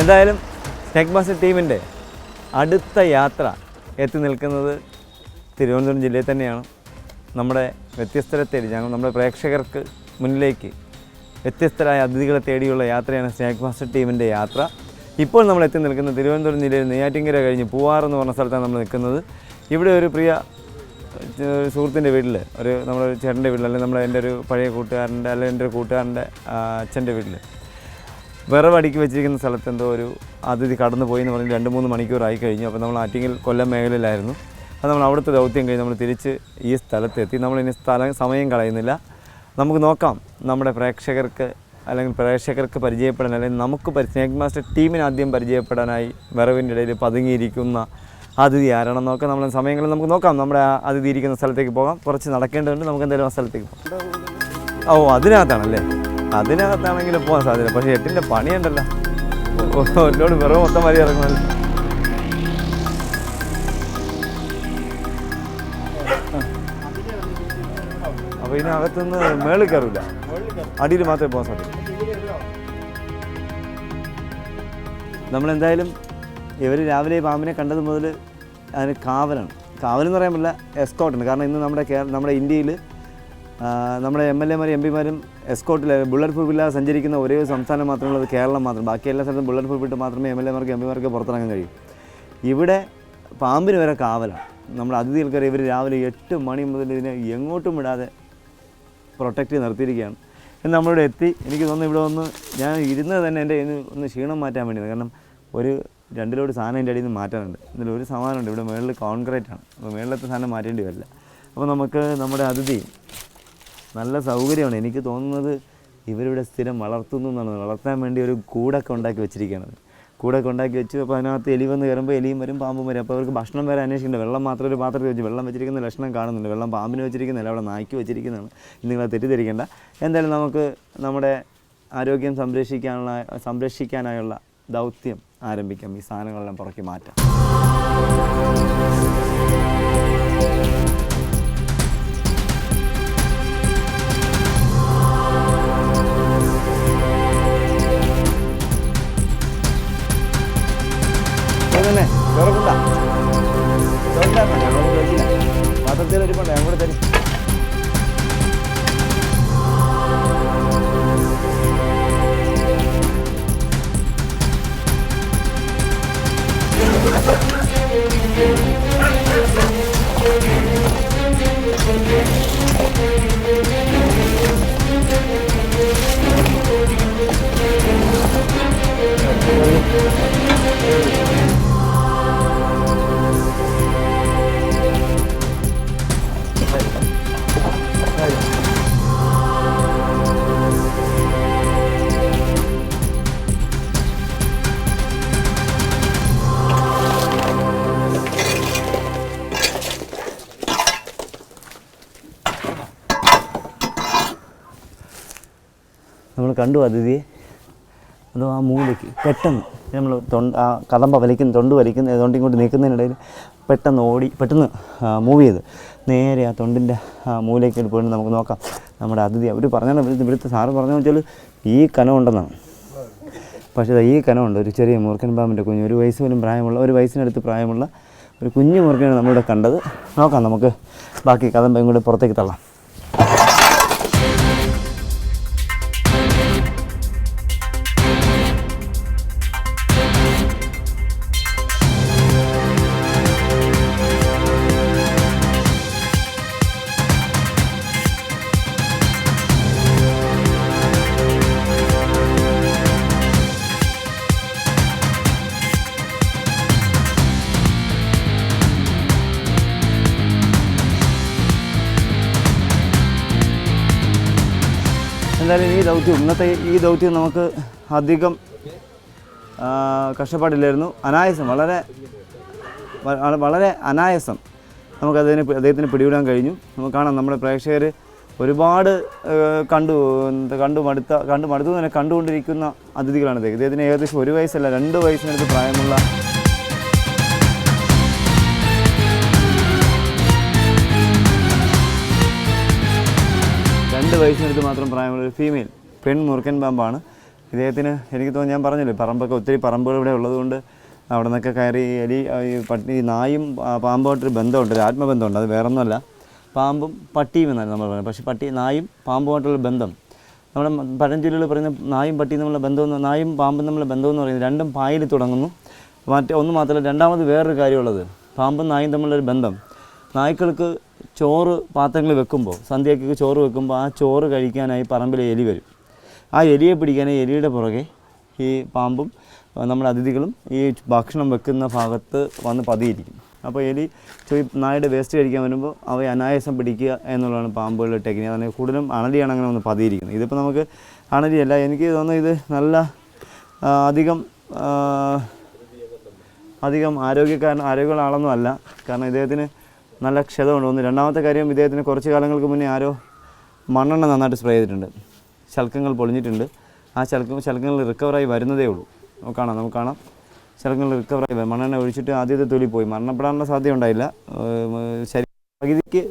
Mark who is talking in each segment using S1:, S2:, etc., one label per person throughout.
S1: എന്തായാലും snake bus ടീമിന്റെ അടുത്ത യാത്ര എത്തി നിൽക്കുന്നത് തിരുവനന്തപുരം ജില്ലയിൽ തന്നെയാണ്. നമ്മുടെ വ്യത്യസ്തരെ തേടി ഞങ്ങൾ നമ്മുടെ പ്രേക്ഷകർക്ക് മുന്നിലേക്ക് വ്യത്യസ്തരായ അതിഥികളെ തേടിയുള്ള യാത്രയാണ് സ്നേക് മാസ്റ്റർ ടീമിന്റെ യാത്ര. ഇപ്പോൾ നമ്മൾ എത്തി നിൽക്കുന്നത് തിരുവനന്തപുരം ജില്ലയിൽ നെയ്യാറ്റിങ്കര കഴിഞ്ഞ് പൂവാർ എന്ന് പറഞ്ഞ സ്ഥലത്താണ് നമ്മൾ നിൽക്കുന്നത്. ഇവിടെ ഒരു പ്രിയ സുഹൃത്തിന്റെ വീട്ടിൽ ഒരു നമ്മുടെ ചേട്ടന്റെ വീട്ടിൽ അല്ലെങ്കിൽ നമ്മുടെ എന്റെ ഒരു പഴയ കൂട്ടുകാരന്റെ അല്ലെങ്കിൽ എന്റെ ഒരു കൂട്ടുകാരന്റെ അച്ഛന്റെ വീട്ടിൽ വിറവ് അടുക്കി വെച്ചിരിക്കുന്ന സ്ഥലത്ത് എന്തോ ഒരു അതിഥി കടന്നു പോയി എന്ന് പറഞ്ഞ് രണ്ട് മൂന്ന് മണിക്കൂറായി കഴിഞ്ഞു. അപ്പോൾ നമ്മൾ ആറ്റിങ്ങിൽ കൊല്ലം മേഖലയിലായിരുന്നു. അത് നമ്മൾ അവിടുത്തെ ദൗത്യം കഴിഞ്ഞ് നമ്മൾ തിരിച്ച് ഈ സ്ഥലത്തെത്തി. നമ്മളിനി സ്ഥലം സമയം കളയുന്നില്ല. നമുക്ക് നോക്കാം. നമ്മുടെ പ്രേക്ഷകർക്ക് അല്ലെങ്കിൽ പ്രേക്ഷകർക്ക് പരിചയപ്പെടാൻ അല്ലെങ്കിൽ നമുക്ക് സ്നേക് മാസ്റ്റർ ടീമിന് ആദ്യം പരിചയപ്പെടാനായി വിറവിന്റെ ഇടയിൽ പതുങ്ങിയിരിക്കുന്ന അതിഥി ആരാണെന്ന് നോക്കാം. നമ്മൾ സമയങ്ങളിൽ നമുക്ക് നോക്കാം. നമ്മുടെ അതിഥി ഇരിക്കുന്ന സ്ഥലത്തേക്ക് പോകാം. കുറച്ച് നടക്കേണ്ടതുണ്ട്. നമുക്ക് എന്തായാലും ആ സ്ഥലത്തേക്ക് പോകാം. ഓ അതിനകത്താണല്ലേ? അതിനകത്താണെങ്കിൽ പോകാൻ സാധ്യത. പക്ഷേ എട്ടിന്റെ പണിയുണ്ടല്ലോ. എന്നോട് വെറുതെ മൊത്തം മതി ഇറങ്ങണല്ലോ അപ്പോൾ ഇതിനകത്തുനിന്ന് മേളിൽ കയറില്ല അടിയിൽ മാത്രമേ പോകാൻ സാധിക്കൂ നമ്മളെന്തായാലും ഇവർ രാവിലെ പാമ്പിനെ കണ്ടത് മുതൽ അതിന് കാവലാണ്. കാവലെന്ന് പറയാൻ പറ്റില്ല എസ്കോട്ടുണ്ട് കാരണം ഇന്ന് നമ്മുടെ കേരള നമ്മുടെ ഇന്ത്യയിൽ നമ്മുടെ എം എൽ എമാരും എം പിമാരും എസ്കോട്ടിൽ ബുള്ളറ്റ് പ്രൂഫ് ഇല്ലാതെ സഞ്ചരിക്കുന്ന ഒരേ ഒരു സംസ്ഥാനം മാത്രമുള്ളത് കേരളം മാത്രം. ബാക്കി എല്ലാ സ്ഥലത്തും ബുള്ളറ്റ് പ്രൂഫ് ഇട്ട് മാത്രമേ എം എൽ എമാർക്ക് എം പിമാർക്ക് പുറത്തിറങ്ങാൻ കഴിയൂ. ഇവിടെ പാമ്പിന് വരെ കാവലാണ് നമ്മുടെ അതിഥികൾക്കറി ഇവർ രാവിലെ എട്ട് മണി മുതൽ ഇതിനെ എങ്ങോട്ടും വിടാതെ പ്രൊട്ടക്റ്റ് ചെയ്ത് നിർത്തിയിരിക്കുകയാണ്. നമ്മളിവിടെ എത്തി. എനിക്ക് തോന്നുന്നു ഇവിടെ ഒന്ന് ഞാൻ ഇരുന്നത് തന്നെ എന്റെ ഒന്ന് ക്ഷീണം മാറ്റാൻ വേണ്ടിയാണ്. കാരണം ഒരു രണ്ടിലോട് സാധനം എന്റെ അടിയിൽ നിന്ന് മാറ്റാനുണ്ട്. ഇതിൽ ഒരു സമാധാനമുണ്ട് ഇവിടെ മുകളിൽ കോൺക്രീറ്റ് ആണ്. അപ്പോൾ മുകളിലത്തെ സാധനം മാറ്റേണ്ടി വരില്ല. അപ്പോൾ നമുക്ക് നമ്മുടെ അതിഥി നല്ല സൗകര്യമാണ്. എനിക്ക് തോന്നുന്നത് ഇവരിവിടെ സ്ഥിരം വളർത്തുന്നു എന്നാണ്. വളർത്താൻ വേണ്ടി ഒരു കൂടൊക്കെ ഉണ്ടാക്കി വെച്ചിരിക്കുകയാണ്. കൂടൊക്കെ ഉണ്ടാക്കി വെച്ചു. അപ്പോൾ അതിനകത്ത് എലി വന്ന് കയറുമ്പോൾ എലിയും വരും പാമ്പും വരും. അപ്പോൾ അവർക്ക് ഭക്ഷണം വരെ അന്വേഷിക്കുന്നുണ്ട്. വെള്ളം മാത്രം ഒരു പാത്രത്തിൽ വെച്ച് വെള്ളം വെച്ചിരിക്കുന്ന ലക്ഷണം കാണുന്നുണ്ട്. വെള്ളം പാമ്പിന് വെച്ചിരിക്കുന്നില്ല അവിടെ നായ്ക്ക് വെച്ചിരിക്കുന്നതാണ്. നിങ്ങളെ തെറ്റിദ്ധരിക്കേണ്ട. എന്തായാലും നമുക്ക് നമ്മുടെ ആരോഗ്യം സംരക്ഷിക്കാനുള്ള സംരക്ഷിക്കാനായുള്ള ദൗത്യം ആരംഭിക്കാം. ഈ സാധനങ്ങളെല്ലാം പുറക്കി മാറ്റാം. കണ്ടു അതിഥിയെ അതോ ആ മൂലയ്ക്ക് പെട്ടെന്ന് നമ്മൾ തൊണ്ട ആ കദമ്പ വലിക്കുന്ന തൊണ്ട് വലിക്കുന്ന തൊണ്ട് ഇങ്ങോട്ട് നീക്കുന്നതിനിടയിൽ പെട്ടെന്ന് ഓടി പെട്ടെന്ന് മൂവ് ചെയ്ത് നേരെ ആ തൊണ്ടിന്റെ ആ മൂലയ്ക്ക് പോയിട്ട് നമുക്ക് നോക്കാം. നമ്മുടെ അതിഥി അവർ പറഞ്ഞാൽ ഇവിടുത്തെ സാറ് പറഞ്ഞതെന്ന് വെച്ചാൽ ഈ കനം ഉണ്ടെന്നാണ്. പക്ഷേ ഈ കനമുണ്ട് ഒരു ചെറിയ മൂർഖൻ പാമ്പിന്റെ കുഞ്ഞ് ഒരു വയസ്സ് പോലും പ്രായമുള്ള ഒരു വയസ്സിനടുത്ത് പ്രായമുള്ള ഒരു കുഞ്ഞു മൂർഖനാണ് നമ്മളിവിടെ കണ്ടത്. നോക്കാം നമുക്ക്. ബാക്കി കഥ കൂടെ പുറത്തേക്ക് തള്ളാം. ദൗത്യം. ഇന്നത്തെ ഈ ദൗത്യം നമുക്ക് അധികം കഷ്ടപ്പാടില്ലായിരുന്നു. അനായാസം വളരെ വളരെ അനായാസം നമുക്കതിനെ അദ്ദേഹത്തിന് പിടിവിടാൻ കഴിഞ്ഞു. നമുക്ക് കാണാം നമ്മുടെ പ്രേക്ഷകർ ഒരുപാട് കണ്ടു കണ്ടു മടുത്ത കണ്ടു മടുത്തു തന്നെ കണ്ടുകൊണ്ടിരിക്കുന്ന അതിഥികളാണ് അദ്ദേഹം ഇദ്ദേഹത്തിന് ഏകദേശം ഒരു വയസ്സല്ല രണ്ട് വയസ്സിനടുത്ത് പ്രായമുള്ള രണ്ട് വയസ്സിനടുത്ത് മാത്രം പ്രായമുള്ള ഒരു ഫീമെയിൽ പെൺ മുറുക്കൻ പാമ്പാണ്. ഇദ്ദേഹത്തിന് എനിക്ക് തോന്നുന്നു ഞാൻ പറഞ്ഞില്ലേ പറമ്പൊക്കെ ഒത്തിരി പറമ്പുകൾ ഇവിടെ ഉള്ളതുകൊണ്ട് അവിടെ നിന്നൊക്കെ കയറി എലി പട്ടി നായും പാമ്പുമായിട്ടൊരു ബന്ധമുണ്ട് ഒരു ആത്മബന്ധമുണ്ട് അത് വേറൊന്നുമല്ല. പാമ്പും പട്ടിയും എന്നാണ് നമ്മൾ പറയുന്നത്. പക്ഷേ പട്ടി നായും പാമ്പുമായിട്ടുള്ള ബന്ധം. നമ്മുടെ പഴഞ്ചൊല്ലുകൾ പറയുന്ന നായും പട്ടിയും തമ്മിലുള്ള ബന്ധമെന്ന് നായും പാമ്പും തമ്മിലുള്ള ബന്ധമെന്ന് പറയുന്നത് രണ്ടും പായിൽ തുടങ്ങുന്നു. മറ്റേ ഒന്ന് മാത്രമല്ല രണ്ടാമത് വേറൊരു കാര്യമുള്ളത്. പാമ്പും നായും തമ്മിലുള്ളൊരു ബന്ധം. നായ്ക്കൾക്ക് ചോറ് പാത്രങ്ങളിൽ വെക്കുമ്പോൾ സന്ധ്യയ്ക്ക് ചോറ് വെക്കുമ്പോൾ ആ ചോറ് കഴിക്കാനായി പറമ്പിൽ എലി വരും. ആ എലിയെ പിടിക്കാൻ എലിയുടെ പുറകെ ഈ പാമ്പും നമ്മുടെ അതിഥികളും ഈ ഭക്ഷണം വെക്കുന്ന ഭാഗത്ത് വന്ന് പതിയിരിക്കും അപ്പോൾ എലി ചോയി നായയുടെ വേസ്റ്റ് കഴിക്കാൻ വരുമ്പോൾ അവയെ അനായാസം പിടിക്കുക എന്നുള്ളതാണ് പാമ്പുകളുടെ ടെക്നിക്ക് അതാണ് കൂടുതലും അണലിയാണ് അങ്ങനെ ഒന്ന് പതിയിരിക്കുന്നത്. ഇതിപ്പോൾ നമുക്ക് അണലിയല്ല എനിക്ക് തോന്നുന്നു ഇത് നല്ല അധികം അധികം ആരോഗ്യക്കാരൻ ആരോഗ്യമുള്ള ആളൊന്നും അല്ല. കാരണം ഇദ്ദേഹത്തിന് നല്ല ക്ഷതമുണ്ട്. ഒന്ന് രണ്ടാമത്തെ കാര്യം ഇദ്ദേഹത്തിന് കുറച്ച് കാലങ്ങൾക്ക് മുന്നേ ആരോ മണ്ണെണ്ണ നന്നായിട്ട് സ്പ്രേ ചെയ്തിട്ടുണ്ട്. ശൽക്കങ്ങൾ പൊളിഞ്ഞിട്ടുണ്ട്. ആ ശൽക്ക ശൽക്കങ്ങൾ റിക്കവറായി വരുന്നതേ ഉള്ളൂ. നമുക്ക് കാണാം നമുക്ക് കാണാം. ശൽക്കങ്ങൾ റിക്കവറായി വരും മണ്ണെണ്ണ ഒഴിച്ചിട്ട് ആദ്യത്തെ തൊലി പോയി. മരണപ്പെടാനുള്ള സാധ്യത ഉണ്ടായില്ല. ശരീരം പകുതിക്ക്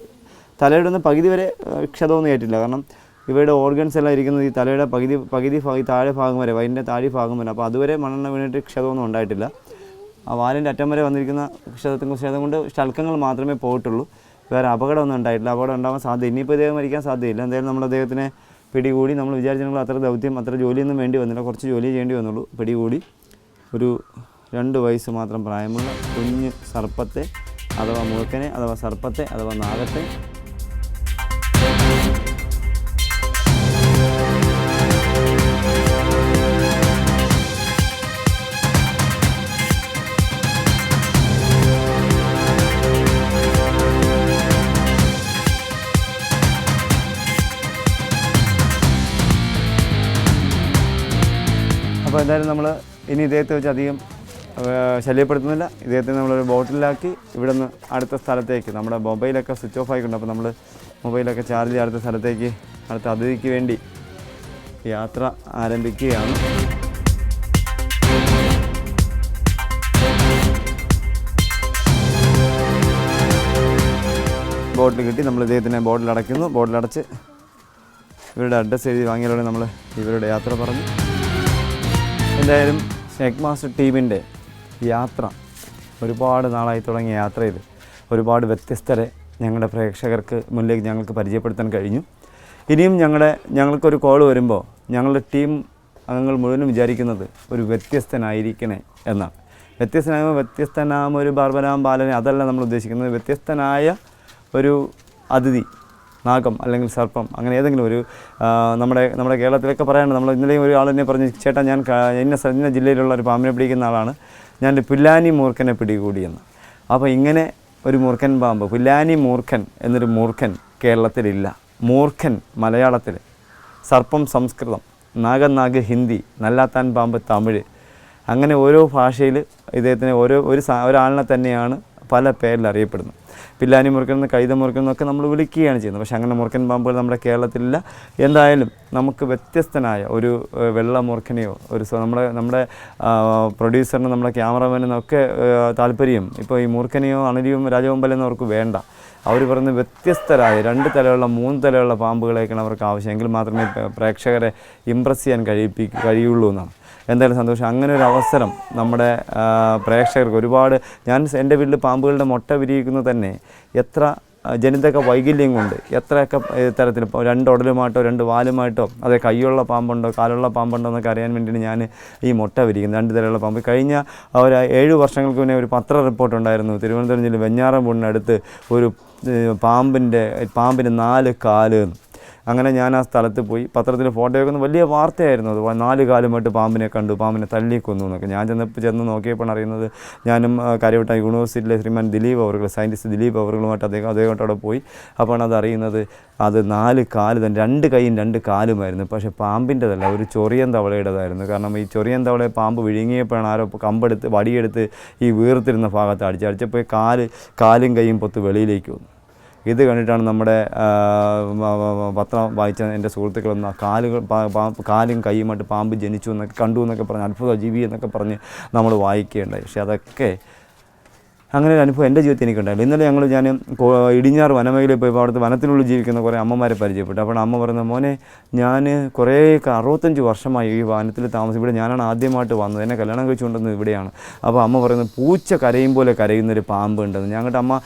S1: തലയുടെ ഒന്ന് പകുതി വരെ ക്ഷതമൊന്നും ഏറ്റില്ല. കാരണം ഇവയുടെ ഓർഗൻസ് എല്ലാം ഇരിക്കുന്നത് ഈ തലയുടെ പകുതി പകുതി താഴെ ഭാഗം വരെ വയറിന്റെ താഴെ ഭാഗം വരെ. അപ്പോൾ അതുവരെ മണ്ണെണ്ണ വീണിട്ട് ക്ഷതമൊന്നും ഉണ്ടായിട്ടില്ല. ആ വാലിന്റെ അറ്റം വരെ വന്നിരിക്കുന്ന ക്ഷതത്തിന് ക്ഷതം കൊണ്ട് ശൽക്കങ്ങൾ മാത്രമേ പോയിട്ടുള്ളൂ. വേറെ അപകടമൊന്നും ഉണ്ടായിട്ടില്ല. അപകടം ഉണ്ടാവാൻ സാധ്യത ഇനിയിപ്പോൾ ഇദ്ദേഹം മരിക്കാൻ സാധ്യതയില്ല. എന്തായാലും നമ്മൾ അദ്ദേഹത്തിനെ പിടികൂടി നമ്മൾ വിചാരിച്ചെങ്കിൽ അത്ര ദൗത്യം അത്ര ജോലിയൊന്നും വേണ്ടി വന്നില്ല. കുറച്ച് ജോലി ചെയ്യേണ്ടി വന്നുള്ളൂ. പിടികൂടി ഒരു രണ്ട് വയസ്സ് മാത്രം പ്രായമുള്ള കുഞ്ഞ് സർപ്പത്തെ അഥവാ മുഴുക്കനെ അഥവാ സർപ്പത്തെ അഥവാ നാഗത്തെ അപ്പോൾ എന്തായാലും നമ്മൾ ഇനി ഇദ്ദേഹത്തെ വെച്ച് അധികം ശല്യപ്പെടുത്തുന്നില്ല. ഇദ്ദേഹത്തെ നമ്മളൊരു ബോട്ടിലാക്കി ഇവിടെ നിന്ന് അടുത്ത സ്ഥലത്തേക്ക് നമ്മുടെ മൊബൈലൊക്കെ സ്വിച്ച് ഓഫ് ആയിക്കൊണ്ട് അപ്പോൾ നമ്മൾ മൊബൈലൊക്കെ ചാർജ് ചെയ്ത് അടുത്ത സ്ഥലത്തേക്ക് അടുത്ത അതിഥിക്ക് വേണ്ടി യാത്ര ആരംഭിക്കുകയാണ്. ബോട്ടിൽ കിട്ടി നമ്മൾ ഇദ്ദേഹത്തിനെ ബോട്ടിൽ അടയ്ക്കുന്നു ബോട്ടിൽ അടച്ച് ഇവരുടെ അഡ്രസ്സ് എഴുതി വാങ്ങിയതോടെ നമ്മൾ ഇവരുടെ യാത്ര പറഞ്ഞു. എന്തായാലും സ്നേക് മാസ്റ്റർ ടീമിന്റെ യാത്ര ഒരുപാട് നാളായി തുടങ്ങിയ യാത്രയിൽ ഒരുപാട് വ്യത്യസ്തരെ ഞങ്ങളുടെ പ്രേക്ഷകർക്ക് മുന്നിലേക്ക് ഞങ്ങൾക്ക് പരിചയപ്പെടുത്താൻ കഴിഞ്ഞു. ഇനിയും ഞങ്ങളുടെ ഞങ്ങൾക്കൊരു കോൾ വരുമ്പോൾ ഞങ്ങളുടെ ടീം അംഗങ്ങൾ മുഴുവനും വിചാരിക്കുന്നത് ഒരു വ്യത്യസ്തനായിരിക്കണേ എന്നാണ്. വ്യത്യസ്തനാകുമ്പോൾ വ്യത്യസ്തനാമ ഒരു ബാർബരാം ബാലനെ അതല്ല നമ്മൾ ഉദ്ദേശിക്കുന്നത്. വ്യത്യസ്തനായ ഒരു അതിഥി നാഗം അല്ലെങ്കിൽ സർപ്പം അങ്ങനെ ഏതെങ്കിലും ഒരു നമ്മുടെ നമ്മുടെ കേരളത്തിലൊക്കെ പറയാനുണ്ട്. നമ്മൾ ഇന്നലെയും ഒരു ആൾ എന്നെ പറഞ്ഞു ചേട്ടാ ഞാൻ ഇന്ന ഇന്ന ജില്ലയിലുള്ള ഒരു പാമ്പിനെ പിടിക്കുന്ന ആളാണ്. ഞാൻ പുല്ലാനി മൂർഖനെ പിടികൂടിയെന്ന്. അപ്പോൾ ഇങ്ങനെ ഒരു മൂർഖൻ പാമ്പ് പുല്ലാനി മൂർഖൻ എന്നൊരു മൂർഖൻ കേരളത്തിലില്ല. മൂർഖൻ മലയാളത്തിൽ. സർപ്പം സംസ്കൃതം. നാഗനാഗ് ഹിന്ദി. നല്ലാത്താൻ പാമ്പ് തമിഴ്. അങ്ങനെ ഓരോ ഭാഷയിൽ ഇദ്ദേഹത്തിന് ഓരോ ഒരു ഒരാളിനെ തന്നെയാണ് പല പേരിൽ അറിയപ്പെടുന്നത്. പില്ലാനി മുറുക്കൻ കൈത മുറുക്കൻ എന്നൊക്കെ നമ്മൾ വിളിക്കുകയാണ് ചെയ്യുന്നത്. പക്ഷേ അങ്ങനെ മുറുക്കൻ പാമ്പുകൾ നമ്മുടെ കേരളത്തിലില്ല. എന്തായാലും നമുക്ക് വ്യത്യസ്തനായ ഒരു വെള്ള മുറുക്കനെയോ ഒരു നമ്മുടെ നമ്മുടെ പ്രൊഡ്യൂസറിനും നമ്മുടെ ക്യാമറമാനും ഒക്കെ താല്പര്യം. ഇപ്പോൾ ഈ മുറുക്കനെയോ അണലിയും രാജകൊമ്പലെന്നോ അവർക്ക് വേണ്ട. അവർ പറയുന്ന വ്യത്യസ്തരായ രണ്ട് തലയുള്ള മൂന്ന് തലയുള്ള പാമ്പുകളെയൊക്കെയാണ് അവർക്ക് ആവശ്യം. എങ്കിൽ മാത്രമേ പ്രേക്ഷകരെ ഇമ്പ്രസ് ചെയ്യാൻ കഴിയിപ്പി കഴിയുള്ളൂ എന്നാണ്. എന്തായാലും സന്തോഷം. അങ്ങനെ ഒരു അവസരം നമ്മുടെ പ്രേക്ഷകർക്ക് ഒരുപാട് ഞാൻ എന്റെ വീട്ടിൽ പാമ്പുകളുടെ മുട്ട വിരിയിക്കുന്നത് തന്നെ എത്ര ജനിതക വൈകല്യം കൊണ്ട് എത്രയൊക്കെ തരത്തിൽ ഇപ്പോൾ രണ്ട് ഉടലുമായിട്ടോ രണ്ട് വാലുമായിട്ടോ അതെ കൈയുള്ള പാമ്പുണ്ടോ കാലുള്ള പാമ്പുണ്ടോ എന്നൊക്കെ അറിയാൻ വേണ്ടിയിട്ട് ഞാൻ ഈ മുട്ട വിരിക്കുന്നു രണ്ട് തരമുള്ള പാമ്പ്. കഴിഞ്ഞ ഒരു ഏഴ് വർഷങ്ങൾക്ക് മുന്നേ ഒരു പത്ര റിപ്പോർട്ട് ഉണ്ടായിരുന്നു. തിരുവനന്തപുരം ജില്ലയിൽ വെഞ്ഞാറമ്പൂടിനടുത്ത് ഒരു പാമ്പിന്റെ പാമ്പിന് നാല് കാൽ. അങ്ങനെ ഞാൻ ആ സ്ഥലത്ത് പോയി. പത്രത്തിൽ ഫോട്ടോയൊക്കെ വലിയ വാർത്തയായിരുന്നു അത്. നാല് കാലുമായിട്ട് പാമ്പിനെ കണ്ടു. പാമ്പിനെ തള്ളിക്കൊന്നു എന്നൊക്കെ. ഞാൻ ചെന്നപ്പോൾ ചെന്ന് നോക്കിയപ്പോൾ അറിയുന്നത് ഞാനും കാര്യവട്ട യൂണിവേഴ്സിറ്റിയിലെ ശ്രീമാൻ ദിലീപ് അവർ സയന്റിസ്റ്റ് ദിലീപ് അവർകളുമായിട്ട് അദ്ദേഹം അദ്ദേഹമായിട്ട് അവിടെ പോയി. അപ്പോൾ അത് അറിയുന്നത് അത് നാല് കാൽ തന്നെ രണ്ട് കൈയും രണ്ട് കാലുമായിരുന്നു. പക്ഷേ പാമ്പിന്റെതല്ല ഒരു ചൊറിയൻ തവളയുടേതായിരുന്നു. കാരണം ഈ ചൊറിയൻ തവളയെ പാമ്പ് വിഴുങ്ങിയപ്പോഴാണ് ആരോ കമ്പെടുത്ത് വടിയെടുത്ത് ഈ വീർത്തിരുന്ന ഭാഗത്ത് അടിച്ച് അടിച്ചപ്പോൾ കാൽ കാലും കൈയും പൊത്ത് വെളിയിലേക്ക് വന്നു. ഇത് കണ്ടിട്ടാണ് നമ്മുടെ പത്രം വായിച്ച എന്റെ സുഹൃത്തുക്കളൊന്ന് കാലുകൾ കാലും കൈയുമായിട്ട് പാമ്പ് ജനിച്ചു എന്നൊക്കെ കണ്ടു എന്നൊക്കെ പറഞ്ഞ് അത്ഭുത ജീവി എന്നൊക്കെ പറഞ്ഞ് നമ്മൾ വായിക്കുകയുണ്ടായി. പക്ഷേ അതൊക്കെ അങ്ങനെ ഒരു അനുഭവം എന്റെ ജീവിതത്തിൽ എനിക്കുണ്ടായില്ല. ഇന്നലെ ഞങ്ങൾ ഞാൻ ഇടിഞ്ഞാറ് വനമേഖലയിൽ പോയപ്പോൾ അവിടുത്തെ വനത്തിനുള്ളിൽ ജീവിക്കുന്ന കുറേ അമ്മമാരെ പരിചയപ്പെട്ടു. അപ്പോൾ അമ്മ പറയുന്ന മോനെ ഞാൻ കുറേ അറുപത്തഞ്ച് വർഷമായി ഈ വനത്തിൽ താമസം ഇവിടെ ഞാനാണ് ആദ്യമായിട്ട് വന്നത്. എന്നെ കല്യാണം കഴിച്ചുകൊണ്ടിരുന്നത് ഇവിടെയാണ്. അപ്പോൾ അമ്മ പറയുന്നത് പൂച്ച കരയും പോലെ കരയുന്നൊരു പാമ്പ് ഉണ്ടെന്ന്. ഞങ്ങളുടെ അമ്മ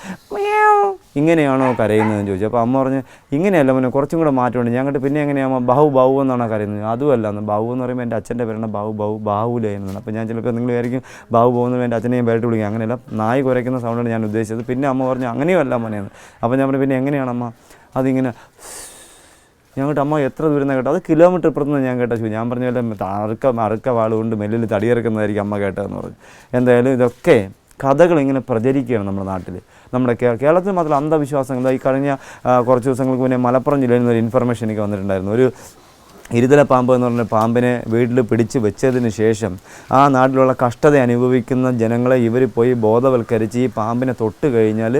S1: ഇങ്ങനെയാണോ കരയുന്നതെന്ന് ചോദിച്ചു. അപ്പോൾ അമ്മ പറഞ്ഞ് ഇങ്ങനെയല്ല മോനെ കുറച്ചും കൂടെ മാറ്റമുണ്ട്. ഞങ്ങൾക്ക് പിന്നെ എങ്ങനെയാകുമ്പോൾ ബഹു ബഹു എന്നാണ് കരയുന്നത്. അതുമല്ല എന്ന് ബഹു എന്ന് പറയുമ്പോൾ എന്റെ അച്ഛന്റെ പേരാണ് ബഹു ബഹു ബാഹുലേ എന്നാണ്. അപ്പോൾ ഞാൻ ചിലപ്പോൾ നിങ്ങൾ വിചാരിക്കും ബാഹു പോകുന്നത് എന്റെ അച്ഛനെയും പേരിട്ട് വിളിക്കും. അങ്ങനെയല്ല നായി കുരയ്ക്കുന്ന സൗണ്ടാണ് ഞാൻ ഉദ്ദേശിച്ചത്. പിന്നെ അമ്മ പറഞ്ഞു അങ്ങനെയുമല്ല മോനെയെന്ന് അപ്പോൾ ഞാൻ പറഞ്ഞു പിന്നെ എങ്ങനെയാണ് അമ്മ? അതിങ്ങനെ ഞങ്ങളുടെ അമ്മ എത്ര ദൂരം കേട്ടോ അത് കിലോമീറ്റർ ഇപ്പുറത്തുനിന്ന് ഞാൻ കേട്ട ഞാൻ പറഞ്ഞ പോലെ അറുക്ക അറുക്ക വാളുകൊണ്ട് മെല്ലിൽ തടിയിറക്കുന്നതായിരിക്കും അമ്മ കേട്ടതെന്ന് പറഞ്ഞു. എന്തായാലും ഇതൊക്കെ കഥകൾ ഇങ്ങനെ പ്രചരിക്കുകയാണ് നമ്മുടെ നാട്ടിൽ നമ്മുടെ കേരളത്തിൽ മാത്രം അന്ധവിശ്വാസങ്ങൾ. ഈ കഴിഞ്ഞ കുറച്ച് ദിവസങ്ങൾക്ക് മുന്നേ മലപ്പുറം ജില്ലയിൽ നിന്ന് ഒരു ഇൻഫർമേഷൻ എനിക്ക് വന്നിട്ടുണ്ടായിരുന്നു. ഒരു ഇരുതല പാമ്പ് എന്ന് പറഞ്ഞ പാമ്പിനെ വീട്ടിൽ പിടിച്ച് വെച്ചതിന് ശേഷം ആ നാട്ടിലുള്ള കഷ്ടത അനുഭവിക്കുന്ന ജനങ്ങളെ ഇവർ പോയി ബോധവൽക്കരിച്ച് ഈ പാമ്പിനെ തൊട്ട് കഴിഞ്ഞാൽ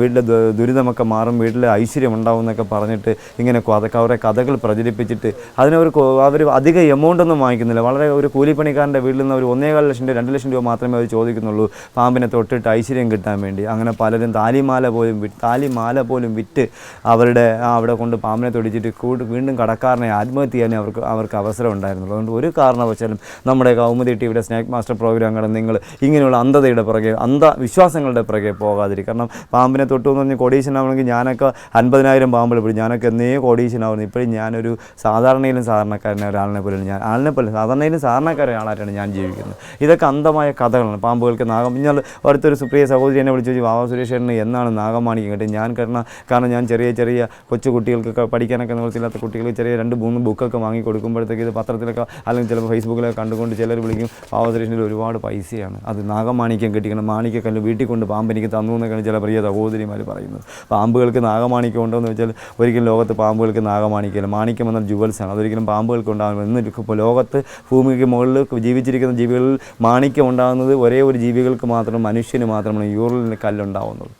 S1: വീട്ടിലെ ദുരിതമൊക്കെ മാറും വീട്ടിലെ ഐശ്വര്യം ഉണ്ടാവും എന്നൊക്കെ പറഞ്ഞിട്ട് ഇങ്ങനെ അവരെ കഥകൾ പ്രചരിപ്പിച്ചിട്ട് അതിനവർ അവർ അധിക എമൗണ്ട് ഒന്നും വാങ്ങിക്കുന്നില്ല. വളരെ ഒരു കൂലിപ്പണിക്കാരന്റെ വീട്ടിൽ നിന്ന് ഒരു ഒന്നേകാൽ ലക്ഷം രൂപ രണ്ട് ലക്ഷം രൂപ മാത്രമേ അവർ ചോദിക്കുന്നുള്ളൂ പാമ്പിനെ തൊട്ടിട്ട് ഐശ്വര്യം കിട്ടാൻ വേണ്ടി. അങ്ങനെ പലരും താലിമാല പോലും താലിമാല പോലും വിറ്റ് അവരുടെ അവിടെ കൊണ്ട് പാമ്പിനെ തൊടിച്ചിട്ട് വീണ്ടും കടക്കാരനെ ആത്മഹത്യ ചെയ്യാനേ അവർക്ക് അവർക്ക് അവസരം ഉണ്ടായിരുന്നുള്ളൂ. അതുകൊണ്ട് ഒരു കാരണവശാലും നമ്മുടെ കൗമുദി ടി വിയുടെ സ്നാക്ക് മാസ്റ്റർ പ്രോഗ്രാം കടന്ന് നിങ്ങൾ ഇങ്ങനെയുള്ള അന്ധതയുടെ പുറകെ അന്ധവിശ്വാസങ്ങളുടെ പുറകെ പോകാതിരിക്കും കാരണം പാമ്പിനെ തൊട്ടു എന്ന് പറഞ്ഞ് കോടീശനാവണമെങ്കിൽ ഞാനൊക്കെ അൻപതിനായിരം പാമ്പിൽ പിടി ഞാനൊക്കെ എന്നേ കോടീശനാവുന്നു ഇപ്പോഴും ഞാനൊരു സാധാരണയിലും സാധാരണക്കാരനെ ഒരാളിനെ പോലും ഞാൻ ആളിനെ പോലെ സാധാരണയിലും സാധാരണക്കാരെ ആളായിട്ടാണ് ഞാൻ ജീവിക്കുന്നത്. ഇതൊക്കെ അന്ധമായ കഥകളാണ്. പാമ്പുകൾക്ക് നാഗം ഞാൻ അടുത്തൊരു സുപ്രിയ സഹോദരി എന്നെ വിളിച്ചു ചോദിച്ചു വാവാ സുരേഷേട്ടന് എന്നാണ് നാഗമാണിക്ക്? കേട്ടത് ഞാൻ കാരണം കാരണം ഞാൻ ചെറിയ ചെറിയ കൊച്ചു കുട്ടികൾക്കൊക്കെ പഠിക്കാനൊക്കെ നിവർത്തിയില്ലാത്ത കുട്ടികൾ ചെറിയ രണ്ട് മൂന്ന് ബുക്കൊക്കെ വാങ്ങി കൊടുക്കുമ്പോഴത്തേക്ക് ഇത് പത്രത്തിലൊക്കെ അല്ലെങ്കിൽ ചിലപ്പോൾ ഫേസ്ബുക്കിലൊക്കെ കണ്ടുകൊണ്ട് ചിലർ വിളിക്കും വാവാ സുരേഷിന്റെ ഒരുപാട് പൈസയാണ്. അത് നാഗമാണിക്യം കിട്ടിക്കണം. മാണിക്കക്കല്ല് വീട്ടിൽ കൊണ്ട് പാമ്പ് എനിക്ക് തന്നു എന്നൊക്കെയാണ് ചില പ്രിയ സഹോദരിമാർ പറയുന്നത്. പാമ്പുകൾക്ക് നാഗമാണിക്യം ഉണ്ടോയെന്ന് വെച്ചാൽ ഒരിക്കലും ലോകത്ത് പാമ്പുകൾക്ക് നാഗമാണിക്കല്ല മാണിക്യം എന്നാൽ ജുവൽസാണ്. അതൊരിക്കലും പാമ്പുകൾക്ക് ഉണ്ടാകുന്നത് ഇന്ന് ഇപ്പോൾ ലോകത്ത് ഭൂമിക്ക് മുകളിൽ ജീവിച്ചിരിക്കുന്ന ജീവികളിൽ മാണിക്യം ഉണ്ടാകുന്നത് ഒരേ ഒരു ജീവികൾക്ക് മാത്രം മനുഷ്യന് മാത്രമാണ് യൂറിലിന് കല്ലുണ്ടാവുന്നത്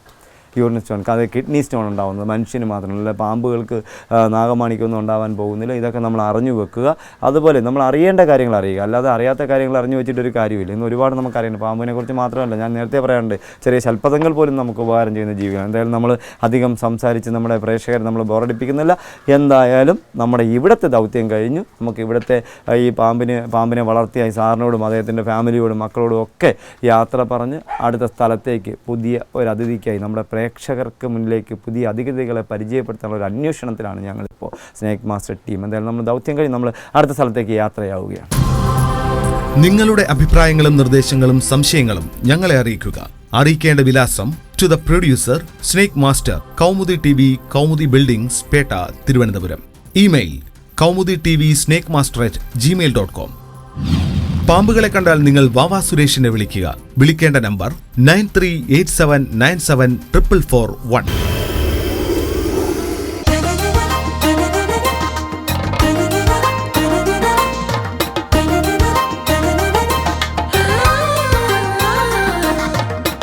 S1: യൂറിൻ സ്റ്റോൺ അത് കിഡ്നി സ്റ്റോൺ ഉണ്ടാകുന്നത് മനുഷ്യന് മാത്രമല്ല പാമ്പുകൾക്ക് നാഗമാണിക്കൊന്നും ഉണ്ടാവാൻ പോകുന്നില്ല. ഇതൊക്കെ നമ്മൾ അറിഞ്ഞു വെക്കുക. അതുപോലെ നമ്മൾ അറിയേണ്ട കാര്യങ്ങൾ അറിയുക. അല്ലാതെ അറിയാത്ത കാര്യങ്ങൾ അറിഞ്ഞു വെച്ചിട്ടൊരു കാര്യമില്ല. ഇന്ന് ഒരുപാട് നമുക്കറിയണം പാമ്പിനെ കുറിച്ച് മാത്രമല്ല ഞാൻ നേരത്തെ പറയാറുണ്ട് ചെറിയ ശൽപ്പതങ്ങൾ പോലും നമുക്ക് ഉപകാരം ചെയ്യുന്ന ജീവികളാണ്. എന്തായാലും നമ്മൾ അധികം സംസാരിച്ച് നമ്മുടെ പ്രേക്ഷകരെ നമ്മൾ ബോറടിപ്പിക്കുന്നില്ല. എന്തായാലും നമ്മുടെ ഇവിടുത്തെ ദൗത്യം കഴിഞ്ഞു. നമുക്ക് ഇവിടുത്തെ ഈ പാമ്പിനെ പാമ്പിനെ വളർത്തിയ സാറിനോടും അദ്ദേഹത്തിന്റെ ഫാമിലിയോടും മക്കളോടും ഒക്കെ യാത്ര പറഞ്ഞ് അടുത്ത സ്ഥലത്തേക്ക് പുതിയ ഒരു അതിഥിക്കായി നമ്മുടെ പ്രേക്ഷകർക്ക് മുന്നിലേക്ക് പുതിയ അതിഥികളെ പരിചയപ്പെടുത്താനുള്ള ഒരു അന്വേഷണത്തിലാണ് ഞങ്ങളിപ്പോൾ സ്നേക് മാസ്റ്റർ ടീം. എന്തായാലും നമ്മൾ ദൗത്യം കഴിഞ്ഞ് നമ്മൾ അടുത്ത സ്ഥലത്തേക്ക് യാത്രയാവുകയാണ്.
S2: നിങ്ങളുടെ അഭിപ്രായങ്ങളും നിർദ്ദേശങ്ങളും സംശയങ്ങളും ഞങ്ങളെ അറിയിക്കുക. അറിയിക്കേണ്ട വിലാസം to the producer snake master Kaumudi T V Kaumudi buildings Pettah Thiruvananthapuram. Email Kaumudi T V snake master at Gmail dot com പാമ്പുകളെ കണ്ടാൽ നിങ്ങൾ വാവാ സുരേഷിനെ വിളിക്കുക. വിളിക്കേണ്ട number nine three eight seven nine seven triple four one.